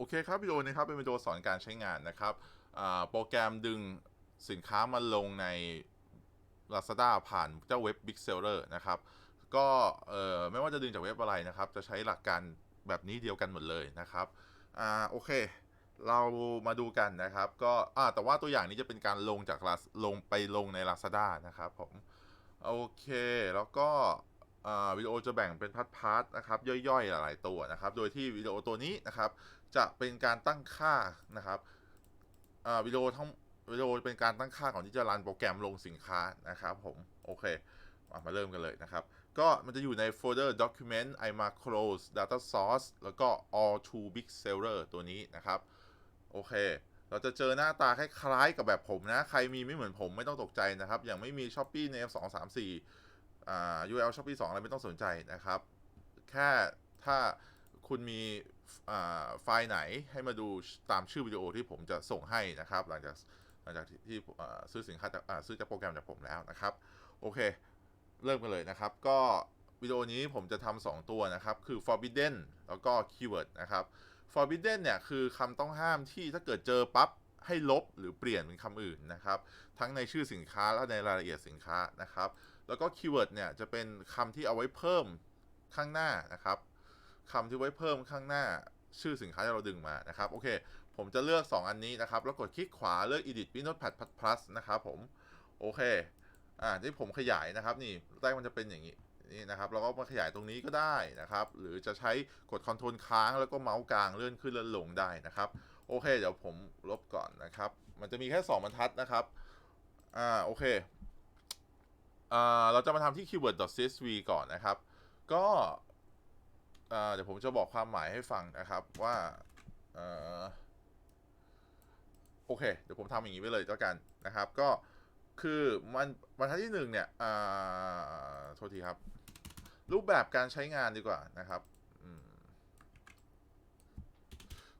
โอเคครับวิดีโอนี้ครับเป็นวิดีโอสอนการใช้งานนะครับโปรแกรมดึงสินค้ามาลงใน Lazada ผ่านเจ้าเว็บ Big Seller นะครับ ก็ไม่ว่าจะดึงจากเว็บอะไรนะครับ จะใช้หลักการแบบนี้เดียวกันหมดเลยนะครับอ่าโอเค เรามาดูกันนะครับ ก็อ่าแต่ว่าตัวอย่างนี้จะเป็นการลงจากลงไปลงใน Lazada นะครับผม โอเค แล้วก็ วิดีโอจะแบ่งเป็นพาร์ทๆนะครับย่อยๆ หลายๆตัวนะครับ โดยที่วิดีโอตัวนี้นะครับจะเป็นการตั้งค่านะครับวิดีโอทั้งวิดีโอเป็นการตั้งค่าก่อนที่จะรันโปรแกรมลงสินค้านะครับผมโอเคมามาเริ่มกันเลยนะครับ ก็มันจะอยู่ในโฟลเดอร์ document imacros data source แล้วก็ all to big seller ตัวนี้นะครับ โอเค เราจะเจอหน้าตาคล้ายๆกับแบบผมนะ ใครมีไม่เหมือนผมไม่ต้องตกใจนะครับ อย่างไม่มี Shopee n a m e 2 3 4 อ่า UL Shopee 2 อะไรไม่ต้องสนใจนะครับ แค่ถ้าคุณมีอ่าไฟล์ไหนให้มาดูตามชื่อวิดีโอที่ผมจะส่งให้นะครับ หลังจากหลังจากที่ที่อ่าซื้อสินค้าจากอ่าซื้อจากโปรแกรมจากผมแล้วนะครับ โอเค เริ่มกันเลยนะครับ ก็วิดีโอนี้ผมจะทำสองตัวนะครับ คือ forbidden แล้วก็ keyword นะครับ forbidden เนี่ยคือคำต้องห้ามที่ถ้าเกิดเจอปั๊บให้ลบหรือเปลี่ยนเป็นคำอื่นนะครับ ทั้งในชื่อสินค้าและในรายละเอียดสินค้านะครับ แล้วก็ keyword เนี่ยจะเป็นคำที่เอาไว้เพิ่มข้างหน้านะครับคำที่ไว้เพิ่มข้างหน้าชื่อสินค้าที่เราดึงมานะครับโอเค ผมจะเลือก 2 อันนี้นะครับ แล้วกดคลิกขวาเลือก edit with notepad plus นะครับผมโอเคอ่าที่ผมขยายนะครับนี่แรกมันจะเป็นอย่างนี้นี่นะครับเราก็มาขยายตรงนี้ก็ได้นะครับ หรือจะใช้กด Ctrl ค้างแล้วก็เมาส์กลางเลื่อนขึ้นเลื่อนลงได้นะครับ โอเค เดี๋ยวผมลบก่อนนะครับ มันจะมีแค่ 2 บรรทัดนะครับ อ่าโอเค เราจะมาทำที่ keyword.csv ก่อนนะครับ ก็เดี๋ยวผมจะบอกความหมายให้ฟังนะครับว่าโอเค เดี๋ยวผมทำอย่างนี้ไปเลยแล้วกันนะครับ ก็คือมันบรรทัดที่หนึ่งเนี่ยอ่าโทษทีครับ รูปแบบการใช้งานดีกว่านะครับ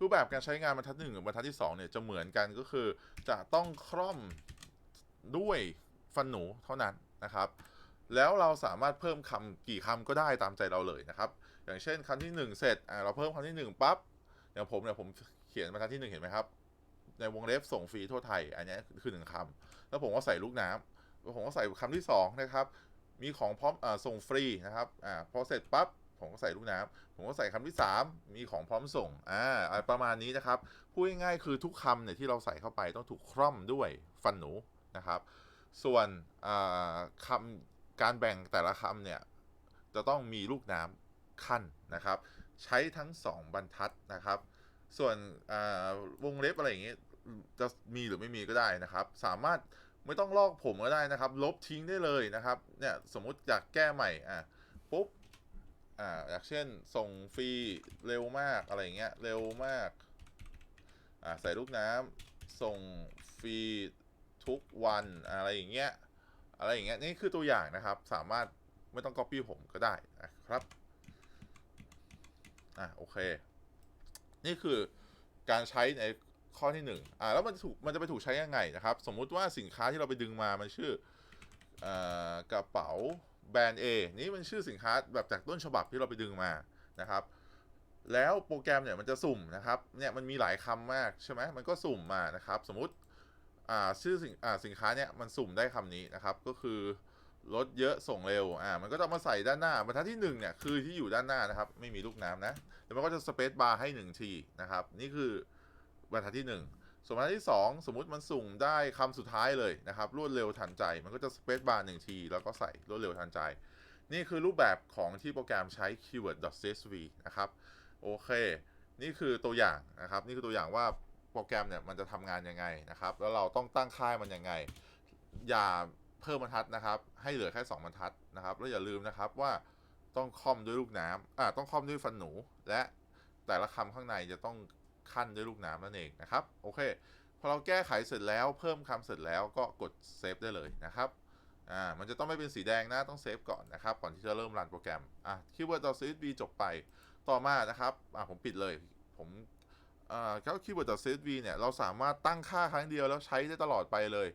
รูปแบบการใช้งานบรรทัดหนึ่งกับบรรทัดที่สองเนี่ยจะเหมือนกันก็คือจะต้องคร่อมด้วยฟันหนูเท่านั้น นะครับ แล้วเราสามารถเพิ่มคำกี่คำก็ได้ตามใจเราเลยนะครับ อย่างเช่นคำที่ 1 เสร็จเราเพิ่มคำที่ 1 ปั๊บอย่างผมเนี่ยผมเขียนบรรทัดที่ 1 เห็นไหมครับ ในวงเล็บส่งฟรีทั่วไทย อันนี้คือหนึ่งคำแล้วผมก็ใส่ลูกน้ำแล้วผมก็ใส่คำที่ 2 นะครับ มีของพร้อมอส่งฟรีนะครับอพอเสร็จปั๊บผมก็ใส่ลูกน้ำผมก็ใส่คำที่ 3 มีของพร้อมส่ง อ่า ประมาณนี้นะครับ พูดง่ายๆคือทุกคำเนี่ยที่เราใส่เข้าไปต้องถูกคร่อมด้วยฟันหนูนะครับ ส่วนอ่าคำการแบ่งแต่ละคำเนี่ย จะต้องมีลูกน้ำขั้นนะครับ ใช้ทั้ง 2 บรรทัดนะครับ ส่วนวงเล็บอะไรอย่างเงี้ยจะมีหรือไม่มีก็ได้นะครับ สามารถไม่ต้องลอกผมก็ได้นะครับ ลบทิ้งได้เลยนะครับ เนี่ยสมมุติอยากแก้ใหม่อะปุ๊บอ่าอย่างเช่นส่งฟรีเร็วมากอะไรอย่างเงี้ยเร็วมากอ่าใส่ลูกน้ำส่งฟรี ทุกวันอะไรอย่างเงี้ยอะไรอย่างเงี้ยนี่คือตัวอย่างนะครับ สามารถไม่ต้อง copy ผมก็ได้นะครับอะโอเค นี่คือการใช้ในข้อที่หนึ่งอ่าแล้วมันถูกมันจะไปถูกใช้ยังไงนะครับ สมมุติว่าสินค้าที่เราไปดึงมามันชื่ออ่กระเป๋าแบรนด์ A นี่มันชื่อสินค้าแบบจากต้นฉบับที่เราไปดึงมานะครับ แล้วโปรแกรมเนี่ยมันจะสุ่มนะครับเนี่ยมันมีหลายคำมากใช่ไหมมันก็สุ่มมานะครับ สมมติ อ่าชื่อสินอ่าสินค้าเนี่ยมันสุ่มได้คำนี้นะครับ ก็คือลดเยอะส่งเร็วอ่ามันก็จะเอามาใส่ด้านหน้าบรรทัดที่หนึ่งเนี่ยคือที่อยู่ด้านหน้านะครับ ไม่มีลูกน้ำนะแล้วมันก็จะสเปซบาร์ให้หนึ่งทีนะครับ นี่คือบรรทัดที่ 1 ส่วนบรรทัดที่ 2 สมมุติมันสุ่มได้คำสุดท้ายเลยนะครับ รวดเร็วทันใจ มันก็จะสเปซบาร์หนึ่งที แล้วก็ใส่รวดเร็วทันใจ นี่คือรูปแบบของที่โปรแกรมใช้ keyword.csv นะครับโอเค นี่คือตัวอย่างนะครับ นี่คือตัวอย่างว่า โปรแกรมเนี่ยมันจะทำงานยังไงนะครับ แล้วเราต้องตั้งค่ายมันยังไง อย่าเพิ่มบรรทัดนะครับ ให้เหลือแค่2บรรทัดนะครับ แล้วอย่าลืมนะครับว่าต้องคอมด้วยลูกน้ำอ่าต้องคอมด้วยฟันหนู และแต่ละคำข้างในจะต้องขั้นด้วยลูกน้ำนั่นเองนะครับ โอเค พอเราแก้ไขเสร็จแล้ว เพิ่มคำเสร็จแล้วก็กดเซฟได้เลยนะครับอ่ามันจะต้องไม่เป็นสีแดงนะต้องเซฟก่อนนะครับ ก่อนที่จะเริ่มรันโปรแกรมอะ keyword.csv จบไปต่อมานะครับอ่าผมปิดเลย ผม อ่าแล้ว keyword.csv เนี่ย เราสามารถตั้งค่าครั้งเดียวแล้วใช้ได้ตลอดไปเลย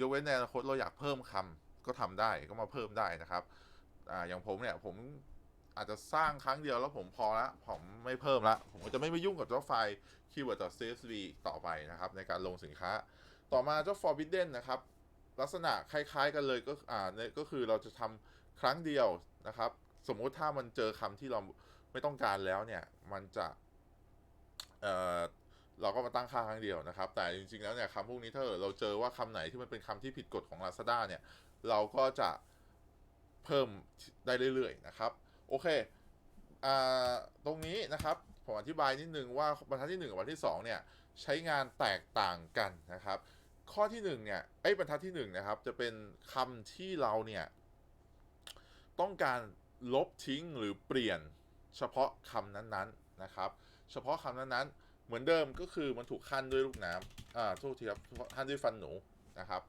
ยกเว้นในอนาคตเราอยากเพิ่มคำก็ทำได้ก็มาเพิ่มได้นะครับอ่าอย่างผมเนี่ยผมอาจจะสร้างครั้งเดียวแล้วผมพอละผมไม่เพิ่มละผมก็จะไม่ไปยุ่งกับเจ้าไฟล์ keyword.csv อีต่อไปนะครับ ในการลงสินค้า ต่อมาเจ้า forbidden นะครับ ลักษณะคล้ายๆกันเลยก็อ่าเนี่ยก็คือเราจะทำครั้งเดียวนะครับ สมมุติถ้ามันเจอคำที่เราไม่ต้องการแล้วเนี่ย มันจะเอ่อ เราก็มาตั้งค่าครั้งเดียวนะครับ แต่จริงๆแล้วเนี่ยคำพวกนี้ถ้าเราเจอว่าคำไหนที่มันเป็นคำที่ผิดกฎของ Lazada เนี่ยเราก็จะเพิ่มได้เรื่อยๆนะครับ โอเคอ่าตรงนี้นะครับผมอธิบายนิดนึงว่าบรรทัดที่ 1 กับบรรทัดที่ 2 เนี่ยใช้งานแตกต่างกันนะครับ ข้อที่1เนี่ยไอ้บรรทัดที่1นะครับจะเป็นคำที่เราเนี่ยต้องการลบทิ้งหรือเปลี่ยนเฉพาะคำนั้นๆนะครับ เฉพาะคำนั้นๆ เหมือนเดิมก็คือมันถูกขั้นด้วยลูกน้ำอ่าโทษทีครับขั้นด้วยฟันหนูนะครับ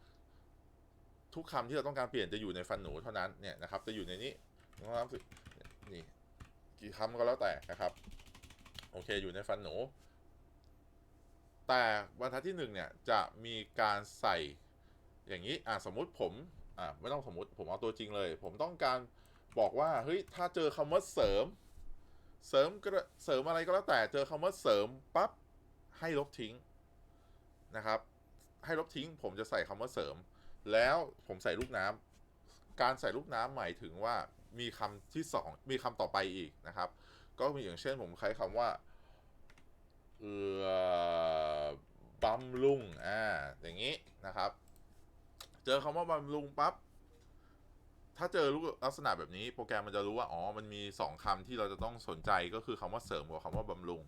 ทุกคำที่เราต้องการเปลี่ยนจะอยู่ในฟันหนูเท่านั้นเนี่ยนะครับ จะอยู่ในนี้นะครับนี่กี่คำก็แล้วแต่นะครับโอเคอยู่ในฟันหนู แต่บรรทัดที่หนึ่งเนี่ยจะมีการใส่อย่างนี้อ่าสมมุติผมอ่าไม่ต้องสมมุติผมเอาตัวจริงเลย ผมต้องการบอกว่าเฮ้ยถ้าเจอคำว่าเสริม เสริมก็เสริมอะไรก็แล้วแต่เจอคำว่าเสริมปั๊บให้ลบทิ้งนะครับ ให้ลบทิ้ง ผมจะใส่คำว่าเสริม แล้วผมใส่ลูกน้ำการใส่ลูกน้ำหมายถึงว่ามีคำที่สองมีคำต่อไปอีกนะครับ ก็มีอย่างเช่น ผมใช้คำว่าเออบำรุงอ่าอย่างนี้นะครับ เจอคำว่าบำรุงปั๊บ ถ้าเจอรูปลักษณะแบบนี้โปรแกรมมันจะรู้ว่า อ๋อ มันมี 2คำที่เราจะต้องสนใจก็คือคำว่าเสริมกับคำว่าบำรุง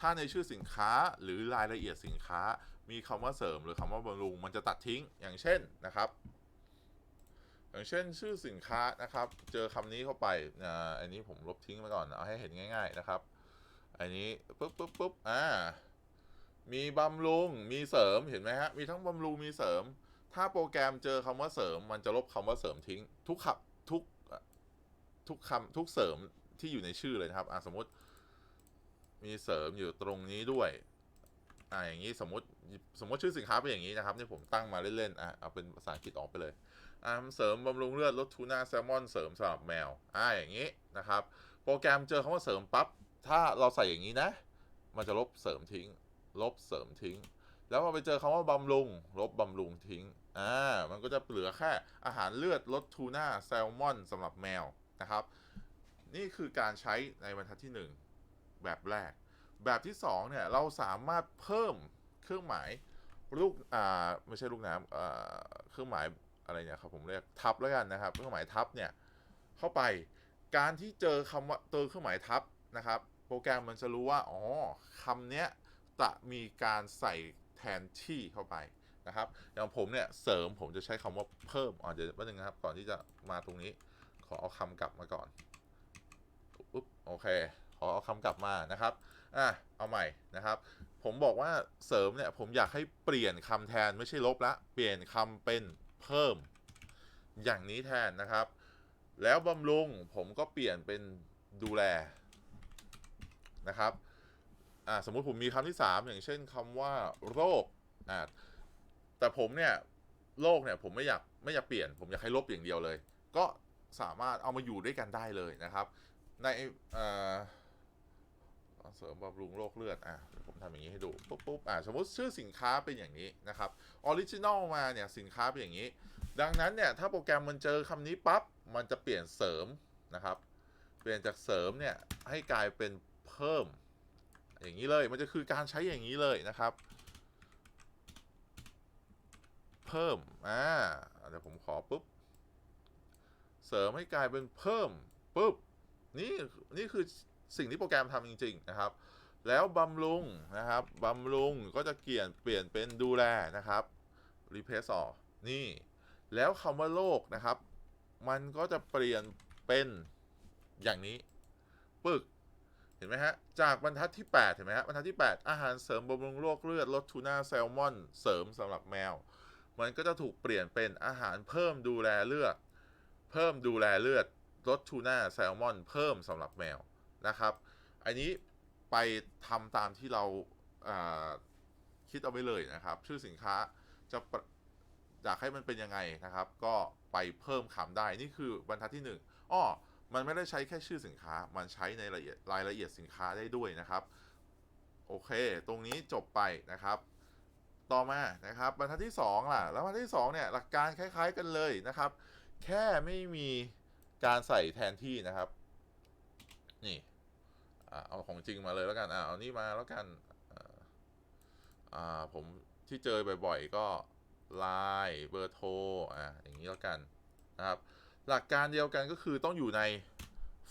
ถ้าในชื่อสินค้าหรือรายละเอียดสินค้า มีคำว่าเสริมหรือคำว่าบำรุง มันจะตัดทิ้งอย่างเช่นนะครับ อย่างเช่นชื่อสินค้านะครับ เจอคำนี้เข้าไปอ่าอันนี้ผมลบทิ้งไปก่อนเอาให้เห็นง่าย ๆนะครับ อันนี้ปุ๊บปุ๊บปุ๊บอ่ามีบำรุงมีเสริมเห็นไหมฮะมีทั้งบำรุงมีเสริม ถ้าโปรแกรมเจอคำว่าเสริม มันจะลบคำว่าเสริมทิ้ง ทุกคำทุกทุกคำทุกเสริมที่อยู่ในชื่อเลยนะครับอ่าสมมติ มีเสริมอยู่ตรงนี้ด้วยอ่าอย่างนี้สมมติสมมติชื่อสินค้าเป็นอย่างนี้นะครับนี่ผมตั้งมาเล่นๆอะเอาเป็นภาษาอังกฤษออกไปเลยอ่าเสริมบำรุงเลือดลดทูน่าแซลมอนเสริมสำหรับแมวอ่าอย่างนี้นะครับ โปรแกรมเจอคำว่าเสริมปั๊บถ้าเราใส่อย่างนี้นะ มันจะลบเสริมทิ้ง ลบเสริมทิ้ง แล้วพอไปเจอคำว่าบำรุง ลบบำรุงทิ้ง อ่า มันก็จะเหลือแค่อาหารเลือดลดทูน่าแซลมอนสำหรับแมวนะครับ นี่คือการใช้ในบรรทัดที่ 1 แบบแรก แบบที่2เนี่ยเราสามารถเพิ่มเครื่องหมายลูก อ่า ไม่ใช่ลูกน้ำอ่าเครื่องหมายอะไรเนี่ยครับผมเรียกทับแล้วกันนะครับ เครื่องหมายทับเนี่ยเข้าไป การที่เจอคำว่าเจอเครื่องหมายทับนะครับ โปรแกรมมันจะรู้ว่า อ๋อคำเนี้ยจะมีการใส่ แทนที่เข้าไปนะครับอย่างผมเนี่ยเสริมผมจะใช้คำว่าเพิ่มอ๋อเดี๋ยวแป๊บนึงนะครับ ก่อนที่จะมาตรงนี้ ขอเอาคำกลับมาก่อนอุ๊บโอเค ขอเอาคำกลับมานะครับอะเอาใหม่นะครับ ผมบอกว่าเสริมเนี่ยผมอยากให้เปลี่ยนคำแทนไม่ใช่ลบละเปลี่ยนคำเป็นเพิ่ม อย่างนี้แทนนะครับ แล้วบำรุงผมก็เปลี่ยนเป็นดูแลนะครับ อ่าสมมุติผมมีคำที่3อย่างเช่นคำว่าโรคอ่าแต่ผมเนี่ยโรคเนี่ยผมไม่อยากไม่อยากเปลี่ยน ผมอยากให้ลบอย่างเดียวเลย ก็สามารถเอามาอยู่ด้วยกันได้เลยนะครับ ในอ่าเสริมบำรุงโรคเลือดอะผมทำอย่างนี้ให้ดูปุ๊บปุ๊บอ่าสมมติชื่อสินค้าเป็นอย่างนี้นะครับออริจินอลมาเนี่ยสินค้าเป็นอย่างนี้ ดังนั้นเนี่ยถ้าโปรแกรมมันเจอคำนี้ปั๊บมันจะเปลี่ยนเสริมนะครับ เปลี่ยนจากเสริมเนี่ยให้กลายเป็นเพิ่ม อย่างนี้เลยมันจะคือการใช้อย่างนี้เลยนะครับ เพิ่มอ่าเดี๋ยวผมขอปุ๊บ เสริมให้กลายเป็นเพิ่มปุ๊บนี่นี่คือสิ่งที่โปรแกรมทำจริง ๆ นะครับ แล้วบำรุงนะครับบำรุงก็จะเปลี่ยนเปลี่ยนเป็นดูแลนะครับ replace all นี่ แล้วคำว่าโรคนะครับ มันก็จะเปลี่ยนเป็นอย่างนี้ ปึก เห็นไหมฮะ จากบรรทัดที่ 8 เห็นไหมฮะ บรรทัดที่ 8 อาหารเสริมบำรุงโรคเลือดลดทูน่าแซลมอน เสริมสำหรับแมว มันก็จะถูกเปลี่ยนเป็นอาหารเพิ่มดูแลเลือด เพิ่มดูแลเลือดลดทูน่าแซลมอน เพิ่มสำหรับแมวนะครับ อันนี้ไปทำตามที่เราาคิดเอาไว้เลยนะครับ ชื่อสินค้าจะประอยากให้มันเป็นยังไงนะครับ ก็ไปเพิ่มคำได้ นี่คือบรรทัดที่1อ้อ มันไม่ได้ใช้แค่ชื่อสินค้า มันใช้ในรายละเอียดรายละเอียดสินค้าได้ด้วยนะครับ โอเค ตรงนี้จบไปนะครับ ต่อมานะครับบรรทัดที่2ล่ะ แล้วบรรทัดที่2เนี่ยหลักการคล้าย ๆกันเลยนะครับ แค่ไม่มีการใส่แทนที่นะครับ นี่เอาของจริงมาเลยแล้วกันอ่าเอานี่มาแล้วกันผมที่เจอบ่อยๆ ก็ไลน์เบอร์โทรอ่าอย่างนี้แล้วกันนะครับ หลักการเดียวกันก็คือต้องอยู่ใน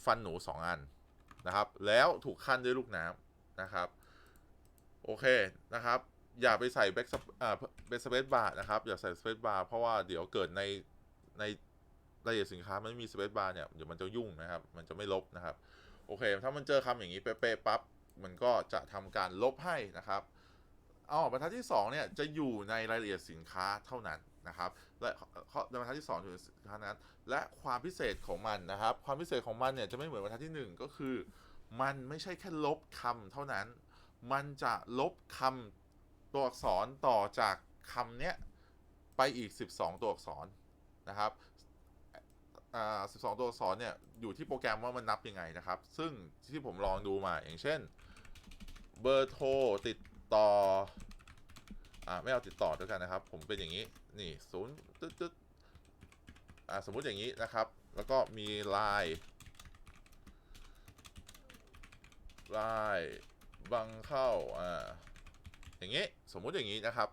ฟันหนู 2 อันนะครับ แล้วถูกขั้นด้วยลูกน้ำนะครับ โอเคนะครับ อย่าไปใส่แบ็กอ่าเบสเปซบาร์นะครับ อย่าใส่สเปซบาร์เพราะว่าเดี๋ยวเกิดในในรายละเอียดสินค้ามันไม่มีสเปซบาร์เนี่ยเดี๋ยวมันจะยุ่งนะครับ มันจะไม่ลบนะครับ โอเค ถ้ามันเจอคำอย่างนี้เป๊ะๆปั๊บมันก็จะทำการลบให้นะครับอ๋อบรรทัดที่2เนี่ยจะอยู่ในรายละเอียดสินค้าเท่านั้น นะครับและข้อบรรทัดที่2อยู่ในสินค้านั้นและความพิเศษของมันนะครับ ความพิเศษของมันเนี่ยจะไม่เหมือนบรรทัดที่ 1 ก็คือ มันไม่ใช่แค่ลบคำเท่านั้น มันจะลบคำตัวอักษรต่อจากคำเนี้ยไปอีก 12 ตัวอักษรนะครับอ่า12ตัวอักษรเนี่ยอยู่ที่โปรแกรมว่ามันนับยังไงนะครับ ซึ่งที่ผมลองดูมาอย่างเช่นเบอร์โทรติดต่อ อ่าไม่เอาติดต่อด้วยกันนะครับ ผมเป็นอย่างนี้นี่ศูนย์ตึ๊ดตึ๊ดอ่าสมมุติอย่างนี้นะครับ แล้วก็มีลน์ไลน์บังเข้าอ่าอย่างนี้สมมุติอย่างนี้นะครับ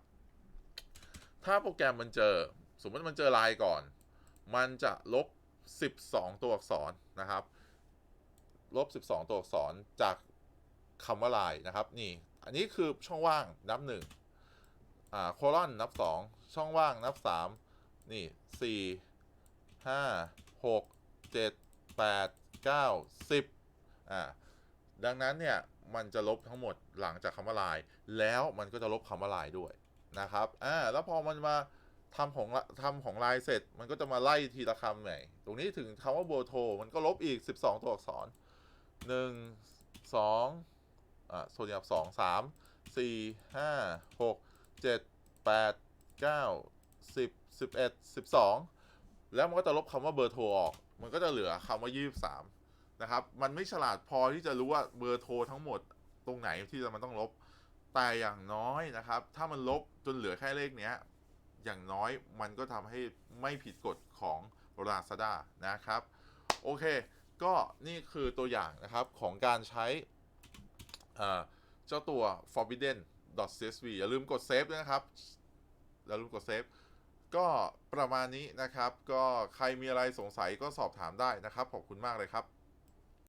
ถ้าโปรแกรมมันเจอ สมมติมันเจอลน์ก่อน มันจะลบ 12 ตัวอักษรนะครับลบ 12 ตัวอักษรจากคำว่าลน์นะครับ นี่ อันนี้คือช่องว่างนับหนึ่ง อ่าโคลอนนับ 2 ช่องว่างนับ 3 นี่ 4 5 6 7 8 9 10อ่าดังนั้นเนี่ยมันจะลบทั้งหมดหลังจากคำว่าลน์แล้วมันก็จะลบคำว่าลน์ด้วยนะครับอ่าแล้วพอมันมาทำของทำของลน์เสร็จมันก็จะมาไล่ทีละคำใหม่ตรงนี้ถึงคำว่าโบโท มันก็ลบอีก 12 ตัวอักษร 1 2อ่าส่วนยับ2 3 4 5 6 7 8 9 10 11 12แล้วมันก็จะลบคำว่าเบอร์โทรออก มันก็จะเหลือคำว่า23นะครับ มันไม่ฉลาดพอที่จะรู้ว่าเบอร์โทรทั้งหมดตรงไหนที่มันต้องลบ แต่อย่างน้อยนะครับ ถ้ามันลบจนเหลือแค่เลขเนี้ย อย่างน้อยมันก็ทำให้ไม่ผิดกฎของ Lazada นะครับ โอเค ก็นี่คือตัวอย่างนะครับของการใช้เจ้าตัว .csv อย่าลืมกดเซฟด้วยนะครับ อย่าลืมกดเซฟ ก็ประมาณนี้นะครับ ก็ใครมีอะไรสงสัยก็สอบถามได้นะครับ ขอบคุณมากเลยครับ